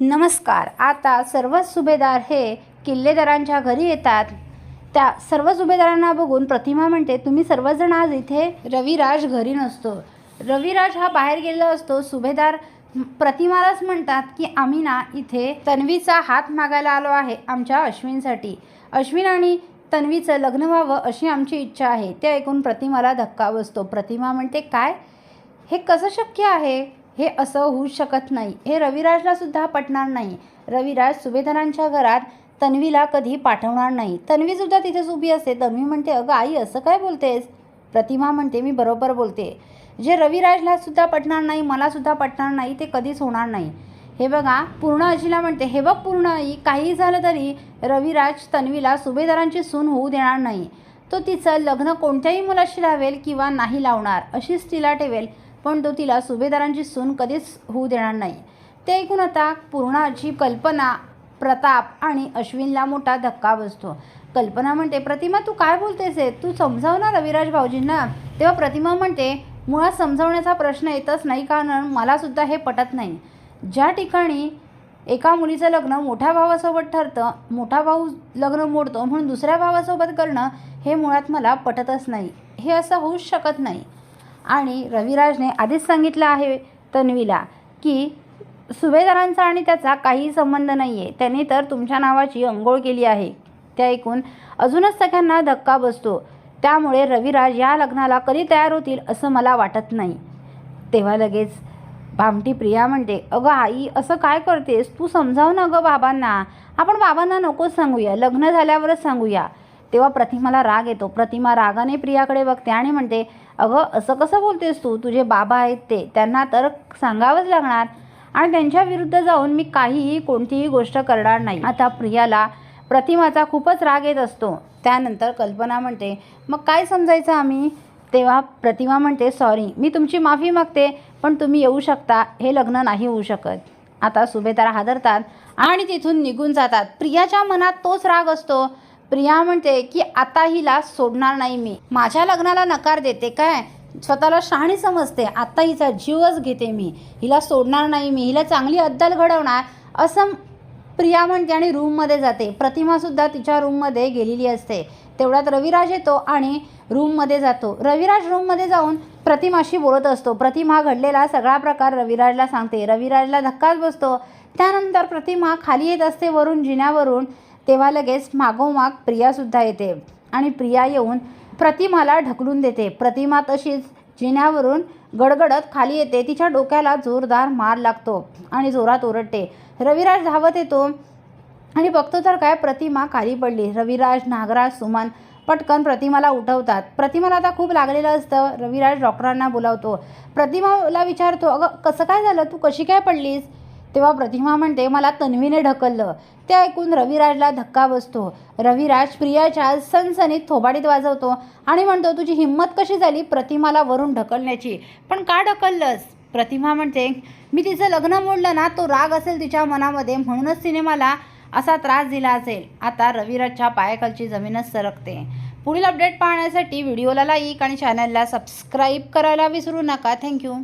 नमस्कार. आता सर्व सुभेदार हे किल्लेदारांच्या घरी येतात. त्या सर्व सुभेदारांना बघून प्रतिमा म्हणते तुम्ही सर्वजण आज इथे रविराज घरी नसतो. रविराज हा बाहेर गेलेला असतो. सुभेदार प्रतिमालाच म्हणतात की आम्ही ना इथे तन्वीचा हात मागायला आलो आहे आमच्या अश्विनसाठी. अश्विन आणि तन्वीचं लग्न व्हावं अशी आमची इच्छा आहे. ते ऐकून प्रतिमाला धक्का बसतो. प्रतिमा म्हणते काय? हे कसं शक्य आहे? हे असं होऊ शकत नाही. हे रविराजला सुद्धा पटणार नाही. रविराज सुभेदारांच्या घरात तन्वीला कधी पाठवणार नाही. तन्वीसुद्धा तिथेच उभी असते. तन्वी म्हणते अगं आई असं काय बोलतेस? प्रतिमा म्हणते मी बरोबर बोलते. जे रविराजला सुद्धा पटणार नाही मला सुद्धा पटणार नाही ते कधीच होणार नाही. हे बघा पूर्ण अजिला म्हणते हे बघ पूर्ण आई काही झालं तरी रविराज तन्वीला सुभेदारांची सून होऊ देणार नाही. तो तिचं लग्न कोणत्याही मुलाशी लावेल किंवा नाही लावणार अशीच तिला ठेवेल. पण तो तिला सुभेदारांची सून कधीच होऊ देणार नाही. ते ऐकून आता पूर्णाची कल्पना प्रताप आणि अश्विनला मोठा धक्का बसतो. कल्पना म्हणते प्रतिमा तू काय बोलतेस आहे तू समजाव ना रविराज भाऊजींना? तेव्हा प्रतिमा म्हणते मुळात समजावण्याचा प्रश्न येतच नाही कारण मलासुद्धा हे पटत नाही. ज्या ठिकाणी एका मुलीचं लग्न मोठ्या भावासोबत ठरतं मोठा भाऊ लग्न मोडतो म्हणून दुसऱ्या भावासोबत करणं हे मुळात मला पटतच नाही. हे असं होऊच शकत नाही. आणि रविराजने आधीच सांगितलं आहे तन्वीला की सुभेदारांचा आणि त्याचा काही संबंध नाही आहे त्याने तर तुमच्या नावाची अंघोळ केली आहे. ते ऐकून अजूनच सगळ्यांना धक्का बसतो. त्यामुळे रविराज या लग्नाला कधी तयार होतील असं मला वाटत नाही. तेव्हा लगेच भामटी प्रिया म्हणते अगं आई असं काय करतेस? तू समजाव ना गं बाबांना. आपण बाबांना नकोच सांगूया. लग्न झाल्यावरच सांगूया. तेव्हा प्रतिमाला राग येतो. प्रतिमा रागाने प्रियाकडे बघते आणि म्हणते अगं असं कसं बोलतेस तू? तुझे बाबा आहेत ते. त्यांना तर सांगावंच लागणार. आणि त्यांच्या विरुद्ध जाऊन मी काहीही कोणतीही गोष्ट करणार नाही. आता प्रियाला प्रतिमाचा खूपच राग येत असतो. त्यानंतर कल्पना म्हणते मग काय समजायचं आम्ही? तेव्हा प्रतिमा म्हणते सॉरी मी तुमची माफी मागते पण तुम्ही येऊ शकता. हे लग्न नाही होऊ शकत. आता सुभेदार हादरतात आणि तिथून निघून जातात. प्रियाच्या मनात तोच राग असतो. प्रिया म्हणते की आता हिला सोडणार नाही मी. माझ्या लग्नाला नकार देते काय? स्वतःला शहाणी समजते. आता हिचा जीवच घेते मी. हिला सोडणार नाही मी. हिला चांगली अद्दल घडवणार असं प्रिया म्हणते आणि रूममध्ये जाते. प्रतिमासुद्धा तिच्या रूममध्ये गेलेली असते. तेवढ्यात रविराज येतो आणि रूममध्ये जातो. रविराज रूममध्ये जाऊन प्रतिमाशी बोलत असतो. प्रतिमा घडलेला सगळा प्रकार रविराजला सांगते. रविराजला धक्काच बसतो. त्यानंतर प्रतिमा खाली येत असते वरून जिन्यावरून. तेव्हा लगेच मागोमाग प्रियासुद्धा येते आणि प्रिया येऊन प्रतिमाला ढकलून देते. प्रतिमा तशीच जिन्यावरून गडगडत खाली येते. तिच्या डोक्याला जोरदार मार लागतो आणि जोरात ओरडते. रविराज धावत येतो आणि बघतो तर काय प्रतिमा खाली पडली. रविराज नागराज सुमन पटकन प्रतिमाला उठवतात. प्रतिमाला आता खूप लागलेलं असतं. रविराज डॉक्टरांना बोलावतो. प्रतिमाला विचारतो अगं कसं काय झालं? तू कशी काय पडलीस? तेव्हा प्रतिमा म्हणते मला तन्वीने ढकललं. ते ऐकून रविराजला धक्का बसतो. रविराज प्रियाच्या सनसनीत थोबाडीत वाजवतो आणि म्हणतो तुझी हिंमत कशी झाली प्रतिमाला वरून ढकलण्याची? पण का ढकललंस? प्रतिमा म्हणते मी तिचं लग्न मोडलं ना तो राग असेल तिच्या मनामध्ये म्हणूनच तिने मला असा त्रास दिला असेल. आता रविराजच्या पायाखालची जमीनच सरकते. पुढील अपडेट पाहण्यासाठी व्हिडिओला लाईक आणि चॅनलला सबस्क्राईब करायला विसरू नका. थँक्यू